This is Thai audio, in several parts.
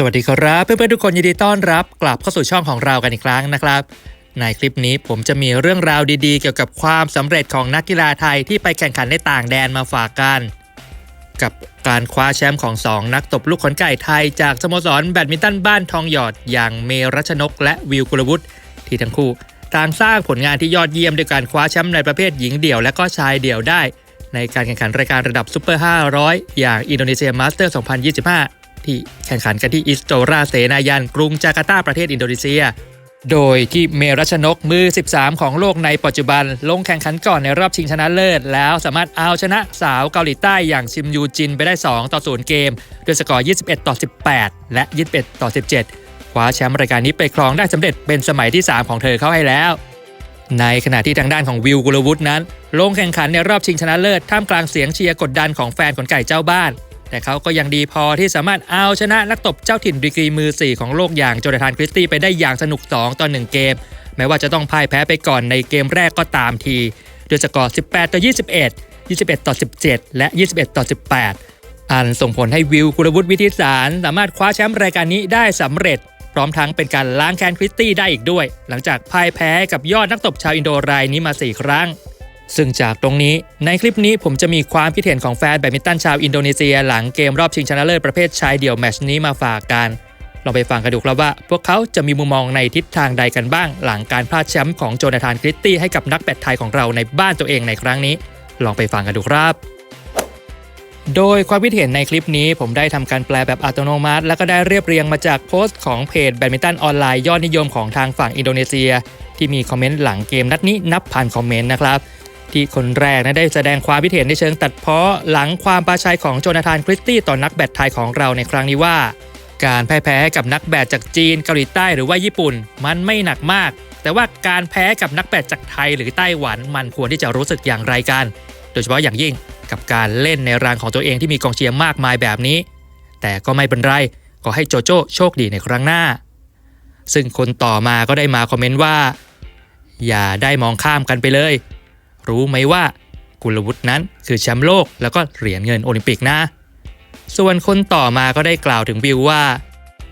สวัสดีครับเพื่อนๆทุกคนยินดีต้อนรับ กลับเข้าสู่ช่องของเรากันอีกครั้งนะครับ ในคลิปนี้ผมจะมีเรื่องราวดีๆ เกี่ยวกับความสำเร็จของนักกีฬาไทยที่ไปแข่งขันในต่างแดนมาฝากกัน กับการคว้าแชมป์ของ 2 นักตบลูกขนไก่ไทย จากสโมสรแบดมินตันบ้านทองหยอด อย่างเมรัชนก และวิวกุลวุฒิที่ทั้งคู่ต่างสร้างผลงานที่ยอดเยี่ยมด้วยการคว้าแชมป์ในประเภทหญิงเดี่ยวและก็ชายเดี่ยวได้ ในการแข่งขันรายการระดับซูเปอร์ 500 อย่างอินโดนีเซียมาสเตอร์ 2025 ที่แข่งขันกันที่อิสโตราเสนายันกรุงจาการ์ตาประเทศอินโดนีเซีย โดยที่เมรัชนกมือ 13 ของโลกในปัจจุบัน ลงแข่งขันก่อนในรอบชิงชนะเลิศ แล้วสามารถเอาชนะสาวเกาหลีใต้อย่างชิมยูจินไปได้ 2 ต่อ 0 เกมด้วยสกอร์ 21 ต่อ 18 และ 21 ต่อ 17 คว้าแชมป์รายการนี้ไปครองได้สำเร็จเป็นสมัยที่ 3 ของเธอเข้าให้แล้วในขณะที่ทางด้านของวิวกุลวุฒินั้น ลงแข่งขันในรอบชิงชนะเลิศท่ามกลางเสียงเชียร์กดดันของแฟนขนไก่เจ้าบ้าน แต่เขาก็ยังดีพอที่สามารถเอาชนะนักตบเจ้าถิ่นดีกรีมือ 4 ของโลกอย่างโจนาธานคริสตี้ไปได้อย่างสนุก 2 ต่อ 1 เกม แม้ว่าจะต้องพ่ายแพ้ไปก่อนในเกมแรกก็ตามทีด้วยสกอร์ 18 ต่อ 21 21 ต่อ 17 และ 21 ต่อ 18 อันส่งผลให้วิวกุลวุฒิวิทิสารสามารถคว้าแชมป์รายการนี้ได้สำเร็จ พร้อมทั้งเป็นการล้างแค้นคริสตี้ได้อีกด้วย หลังจากพ่ายแพ้กับยอดนักตบชาวอินโดรายนี้มา 4 ครั้ง ซึ่งจากตรงนี้ในคลิปนี้ผมจะมีความคิดเห็นของแฟนแบดมินตันชาวอินโดนีเซีย หลังเกมรอบชิงชนะเลิศประเภทชายเดี่ยวแมชนี้มาฝากกันลองไปฟังกันดูครับว่า พวกเขาจะมีมุมมองในทิศทางใดกันบ้าง หลังการพลาดแชมป์ของโจนาธานคริสตี้ให้กับนักแบดไทยของเราในบ้านตัวเองในครั้งนี้ ลองไปฟังกันดูครับ โดยความคิดเห็นในคลิปนี้ผมได้ทำการแปลแบบอัตโนมัติ แล้วก็ได้เรียบเรียงมาจากโพสต์ของเพจแบดมินตันออนไลน์ยอดนิยมของทางฝั่งอินโดนีเซีย ที่มีคอมเมนต์หลังเกมนัดนี้นับพันคอมเมนต์นะครับ ที่คนแรกนะได้แสดงความคิดเห็นในเชิงตัดเพ้อหลังความปราชัยของโจนาธานคริสตี้ต่อนักแบดไทยของเราในครั้งนี้ว่า การแพ้แพ้กับนักแบดจากจีนเกาหลีใต้หรือว่าญี่ปุ่น มันไม่หนักมาก แต่ว่าการแพ้กับนักแบดจากไทยหรือไต้หวันมันควรที่จะรู้สึกอย่างไรกัน โดยเฉพาะอย่างยิ่งกับการเล่นในรางของตัวเองที่มีกองเชียร์มากมายแบบนี้ แต่ก็ไม่เป็นไรขอให้โจโจ้โชคดีในครั้งหน้า ซึ่งคนต่อมาก็ได้มาคอมเมนต์ว่า อย่าได้มองข้ามกันไปเลย รู้ไหมว่ากุลวุฒินั้นคือแชมป์โลกแล้วก็เหรียญเงินโอลิมปิกนะ ส่วนคนต่อมาก็ได้กล่าวถึงวิวว่า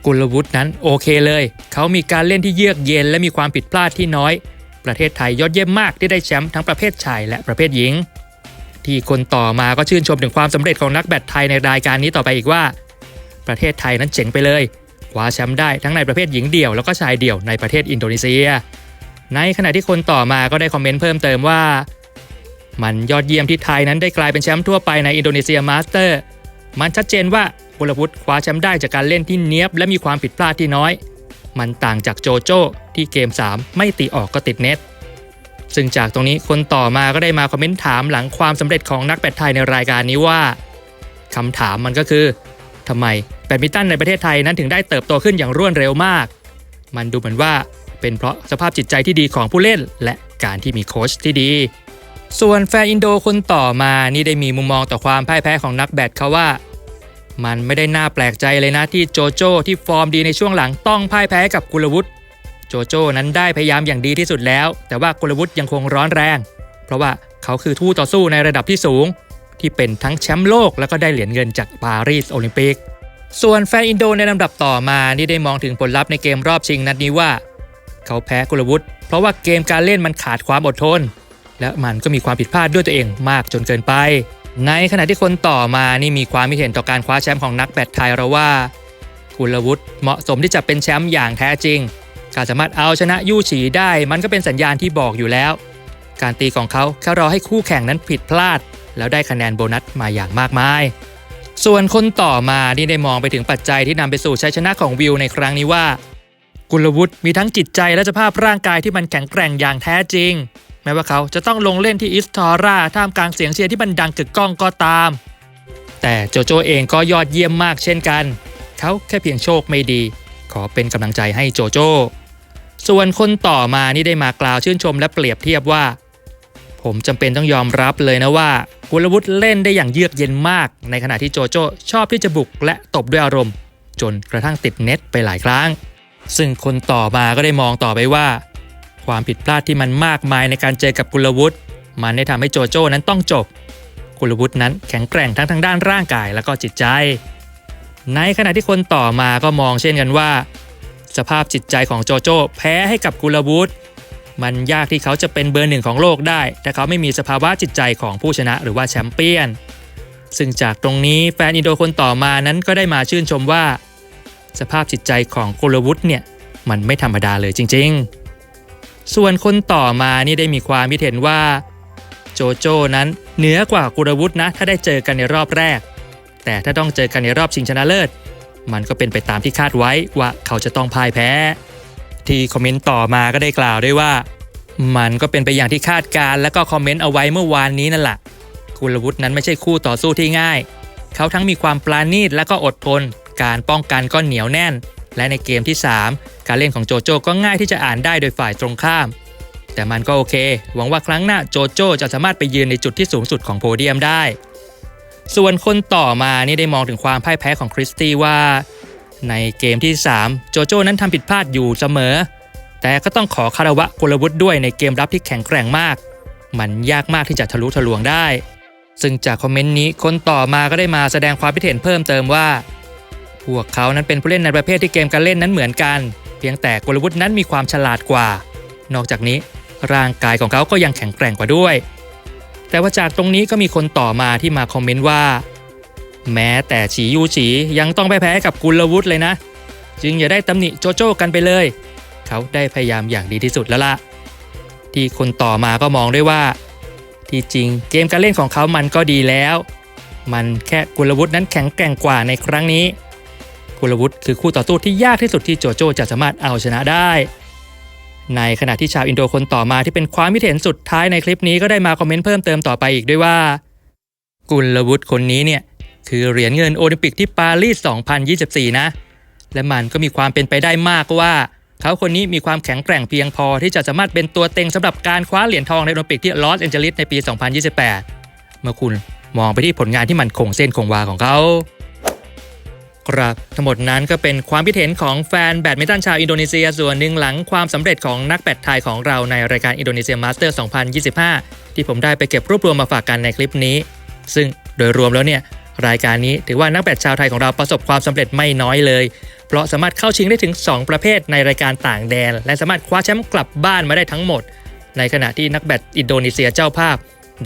กุลวุฒินั้นโอเคเลย เขามีการเล่นที่เยือกเย็นและมีความผิดพลาดที่น้อย ประเทศไทยยอดเยี่ยมมากที่ได้แชมป์ทั้งประเภทชายและประเภทหญิง ที่คนต่อมาก็ชื่นชมถึงความสำเร็จของนักแบดไทยในรายการนี้ต่อไปอีกว่า ประเทศไทยนั้นเจ๋งไปเลยคว้าแชมป์ได้ทั้งในประเภทหญิงเดี่ยวแล้วก็ชายเดี่ยวในประเทศอินโดนีเซีย ในขณะที่คนต่อมาก็ได้คอมเมนต์เพิ่มเติมว่า มันยอดเยี่ยมที่ไทยนั้นได้กลายเป็นแชมป์ทั่วไปในอินโดนีเซียมาสเตอร์ มันชัดเจนว่ากุลวุฒิคว้าแชมป์ได้จากการเล่นที่เนี้ยบและมีความผิดพลาดที่น้อย มันต่างจากโจโจ้ที่เกม 3 ไม่ตีออกก็ติดเน็ต ซึ่งจากตรงนี้คนต่อมาก็ได้มาคอมเมนต์ถามหลังความสำเร็จของนักแบดไทยในรายการนี้ว่าคำถามมันก็คือทำไมแบดมินตันในประเทศไทยนั้นถึงได้เติบโตขึ้นอย่างรวดเร็วมาก มันดูเหมือนว่าเป็นเพราะสภาพจิตใจที่ดีของผู้เล่น และการที่มีโค้ชที่ดี ส่วนแฟนอินโดคนต่อมานี่ได้มีมุมมองต่อความพ่ายแพ้ของนักแบดเขาว่า มันไม่ได้น่าแปลกใจเลยนะที่โจโจ้ที่ฟอร์มดีในช่วงหลังต้องพ่ายแพ้กับกุลวุฒิโจโจ้นั้นได้พยายามอย่างดีที่สุดแล้ว แต่ว่ากุลวุฒิยังคงร้อนแรง เพราะว่าเขาคือทู่ต่อสู้ในระดับที่สูง ที่เป็นทั้งแชมป์โลกแล้วก็ได้เหรียญเงินจากปารีสโอลิมปิกส่วนแฟนอินโดในลำดับต่อมานี่ได้มองถึงผลลัพธ์ในเกมรอบชิงนัดนี้ว่า เขาแพ้กุลวุฒิเพราะว่าเกมการเล่นมันขาดความอดทน และมันก็มีความผิดพลาดด้วยตัวเองมากจนเกินไป ในขณะที่คนต่อมานี่มีความคิดเห็นต่อการคว้าแชมป์ของนักแบดไทยเราว่ากุลวุฒิเหมาะสมที่จะเป็นแชมป์อย่างแท้จริง การสามารถเอาชนะยู่ฉีได้ มันก็เป็นสัญญาณที่บอกอยู่แล้ว การตีของเขาแค่รอให้คู่แข่งนั้นผิดพลาด แล้วได้คะแนนโบนัสมาอย่างมากมาย ส่วนคนต่อมานี่ได้มองไปถึงปัจจัยที่นำไปสู่ชัยชนะของวิวในครั้งนี้ว่า กุลวุฒิมีทั้งจิตใจและสภาพร่างกายที่มันแข็งแกร่งอย่างแท้จริง แม้ว่าเขาจะต้องลงเล่นที่อิสทอร่าท่ามกลางเสียงเชียร์ที่มันดังกึกก้องก็ตาม แต่โจโจเองก็ยอดเยี่ยมมากเช่นกัน เขาแค่เพียงโชคไม่ดี ขอเป็นกำลังใจให้โจโจ ส่วนคนต่อมานี่ได้มากล่าวชื่นชมและเปรียบเทียบว่า ผมจำเป็นต้องยอมรับเลยนะว่ากุลวุฒิเล่นได้อย่างเยือกเย็นมาก ในขณะที่โจโจชอบที่จะบุกและตบด้วยอารมณ์ จนกระทั่งติดเน็ตไปหลายครั้ง ซึ่งคนต่อมาก็ได้มองต่อไปว่า ความผิดพลาดที่มันมากมายในการเจอกับกุลวุฒิมันได้ทำให้โจโจ้นั้นต้องจบ กุลวุฒินั้นแข็งแกร่งทั้งทางด้านร่างกายและก็จิตใจ ในขณะที่คนต่อมาก็มองเช่นกันว่า สภาพจิตใจของโจโจ้แพ้ให้กับกุลวุฒิมันยากที่เขาจะเป็นเบอร์หนึ่งของโลกได้ถ้าเขาไม่มีสภาวะจิตใจของผู้ชนะหรือว่าแชมเปี้ยน ซึ่งจากตรงนี้แฟนอินโดคนต่อมานั้นก็ได้มาชื่นชมว่า สภาพจิตใจของกุลวุฒิเนี่ยมันไม่ธรรมดาเลยจริง ๆ ส่วนคนต่อมานี่ได้มีความคิดเห็นว่า โจโจ้นั้นเหนือกว่ากุลวุฒินะถ้าได้เจอกันในรอบแรก แต่ถ้าต้องเจอกันในรอบชิงชนะเลิศ มันก็เป็นไปตามที่คาดไว้ว่าเขาจะต้องพ่ายแพ้ ที่คอมเมนต์ต่อมาก็ได้กล่าวด้วยว่า มันก็เป็นไปอย่างที่คาดการและก็คอมเมนต์เอาไว้เมื่อวานนี้นั่นแหละกุลวุฒินั้นไม่ใช่คู่ต่อสู้ที่ง่าย เขาทั้งมีความปราณีตและก็อดทน การป้องกันก็เหนียวแน่น และในเกมที่ 3 การเล่นของโจโจ้ก็ง่ายที่จะอ่านได้โดยฝ่ายตรงข้าม แต่มันก็โอเค หวังว่าครั้งหน้าโจโจ้จะสามารถไปยืนในจุดที่สูงสุดของโพเดียมได้ ส่วนคนต่อมานี่ได้มองถึงความพ่ายแพ้ของคริสตี้ว่า ในเกมที่ 3 โจโจ้นั้นทำผิดพลาดอยู่เสมอ แต่ก็ต้องขอคารวะกลวุฒิด้วยในเกมรับที่แข็งแกร่งมาก มันยากมากที่จะทะลุทะลวงได้ ซึ่งจากคอมเมนต์นี้คนต่อมาก็ได้มาแสดงความคิดเห็นเพิ่มเติมว่า พวกเขานั้นเป็นผู้เล่นในประเภทที่เกมการเล่นนั้นเหมือนกัน เพียงแต่กลวุฒินั้นมีความฉลาดกว่า นอกจากนี้ร่างกายของเขาก็ยังแข็งแกร่งกว่าด้วย แต่ว่าจากตรงนี้ก็มีคนต่อมาที่มาคอมเมนต์ว่า แม้แต่ฉียูฉียังต้องไปแพ้กับกุลวุฒิเลยนะ จึงอย่าได้ตำหนิโจโจ้กันไปเลย เขาได้พยายามอย่างดีที่สุดแล้วล่ะ ที่คนต่อมาก็มองด้วยว่า ที่จริงเกมการเล่นของเขามันก็ดีแล้ว มันแค่กุลวุฒินั้นแข็งแกร่งกว่าในครั้งนี้ กุลวุฒิคือคู่ต่อสู้ที่ยากที่สุดที่โจโจ้จะสามารถเอาชนะได้ ในขณะที่ชาวอินโดคนต่อมาที่เป็นความคิดเห็นสุดท้ายในคลิปนี้ก็ได้มาคอมเมนต์เพิ่มเติมต่อไปอีกด้วยว่า กุลวุฒิคนนี้เนี่ยคือเหรียญเงินโอลิมปิกที่ปารีส 2024 นะ และมันก็มีความเป็นไปได้มากว่า เขาคนนี้มีความแข็งแกร่งเพียงพอที่จะสามารถเป็นตัวเต็งสำหรับการคว้าเหรียญทองในโอลิมปิกที่ลอสแอนเจลิสในปี 2028 เมื่อคุณมองไปที่ผลงานที่มันคงเส้นคงวาของเขา ครับทั้งหมดนั้นก็เป็นความคิดเห็นของแฟนแบดมินตันชาวอินโดนีเซียส่วนหนึ่งหลังความสำเร็จของนักแบดไทยของเราในรายการอินโดนีเซียมาสเตอร์ 2025 ที่ผมได้ไปเก็บรวบรวมมาฝากกันในคลิปนี้ ซึ่งโดยรวมแล้วเนี่ยรายการนี้ถือว่านักแบดชาวไทยของเราประสบความสำเร็จไม่น้อยเลย เพราะสามารถเข้าชิงได้ถึง 2 ประเภทในรายการต่างแดน และสามารถคว้าแชมป์กลับบ้านมาได้ทั้งหมด ในขณะที่นักแบดอินโดนีเซียเจ้าภาพ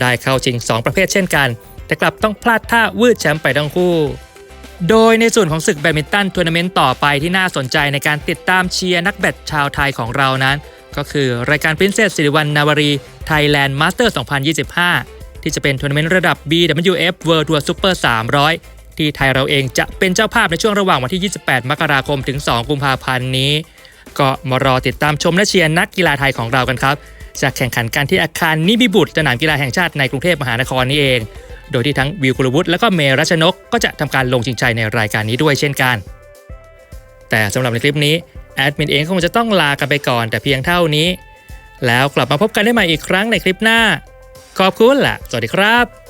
ได้เข้าชิง 2 ประเภทเช่นกัน แต่กลับต้องพลาดท่าวืดแชมป์ไปทั้งคู่ โดยในส่วนของศึกแบดมินตันทัวร์นาเมนต์ต่อไปที่น่าสนใจในการติดตามเชียร์นักแบดชาวไทยของเรานั้น ก็คือรายการ Princess สิริวัณนาวรี Thailand Master 2025 ที่จะเป็นทัวร์นาเมนต์ระดับ BWF World Tour Super 300 ที่ไทยเราเองจะเป็นเจ้าภาพในช่วงระหว่างวันที่ 28 มกราคมถึง 2 กุมภาพันธ์นี้ ก็มารอติดตามชมและเชียร์นักกีฬาไทยของเรากันครับจะแข่งขันกันที่อาคารนิบิบุตรสนามกีฬาแห่งชาติในกรุงเทพมหานครนี่เอง โดยที่ทั้งวิวกุลวุฒิและก็เมรัชนก ก็จะทำการลงชิงชัยในรายการนี้ด้วยเช่นกัน แต่สำหรับในคลิปนี้แอดมินเองคงจะต้องลากันไปก่อนแต่เพียงเท่านี้ แล้วกลับมาพบกันได้ใหม่อีกครั้งในคลิปหน้า ขอบคุณและสวัสดีครับ